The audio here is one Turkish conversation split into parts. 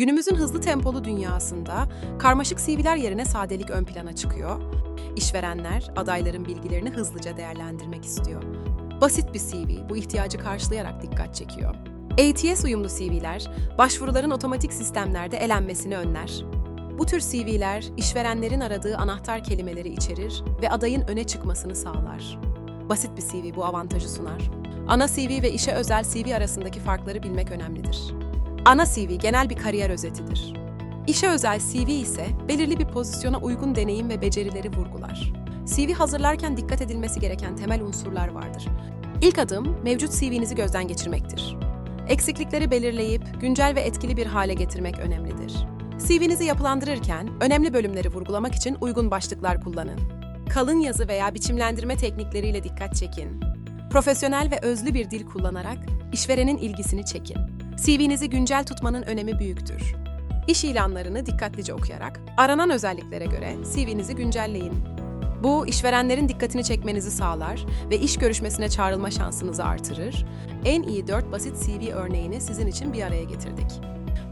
Günümüzün hızlı tempolu dünyasında karmaşık CV'ler yerine sadelik ön plana çıkıyor. İşverenler adayların bilgilerini hızlıca değerlendirmek istiyor. Basit bir CV bu ihtiyacı karşılayarak dikkat çekiyor. ATS uyumlu CV'ler başvuruların otomatik sistemlerde elenmesini önler. Bu tür CV'ler işverenlerin aradığı anahtar kelimeleri içerir ve adayın öne çıkmasını sağlar. Basit bir CV bu avantajı sunar. Ana CV ve işe özel CV arasındaki farkları bilmek önemlidir. Ana CV genel bir kariyer özetidir. İşe özel CV ise belirli bir pozisyona uygun deneyim ve becerileri vurgular. CV hazırlarken dikkat edilmesi gereken temel unsurlar vardır. İlk adım mevcut CV'nizi gözden geçirmektir. Eksiklikleri belirleyip güncel ve etkili bir hale getirmek önemlidir. CV'nizi yapılandırırken önemli bölümleri vurgulamak için uygun başlıklar kullanın. Kalın yazı veya biçimlendirme teknikleriyle dikkat çekin. Profesyonel ve özlü bir dil kullanarak işverenin ilgisini çekin. CV'nizi güncel tutmanın önemi büyüktür. İş ilanlarını dikkatlice okuyarak aranan özelliklere göre CV'nizi güncelleyin. Bu işverenlerin dikkatini çekmenizi sağlar ve iş görüşmesine çağrılma şansınızı artırır. En iyi 4 basit CV örneğini sizin için bir araya getirdik.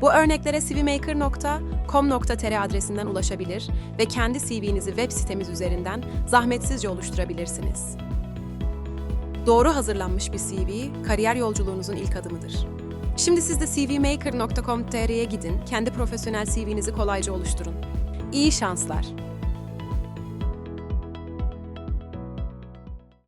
Bu örneklere cvmaker.com.tr adresinden ulaşabilir ve kendi CV'nizi web sitemiz üzerinden zahmetsizce oluşturabilirsiniz. Doğru hazırlanmış bir CV, kariyer yolculuğunuzun ilk adımıdır. Şimdi siz de cvmaker.com.tr'ye gidin, kendi profesyonel CV'nizi kolayca oluşturun. İyi şanslar.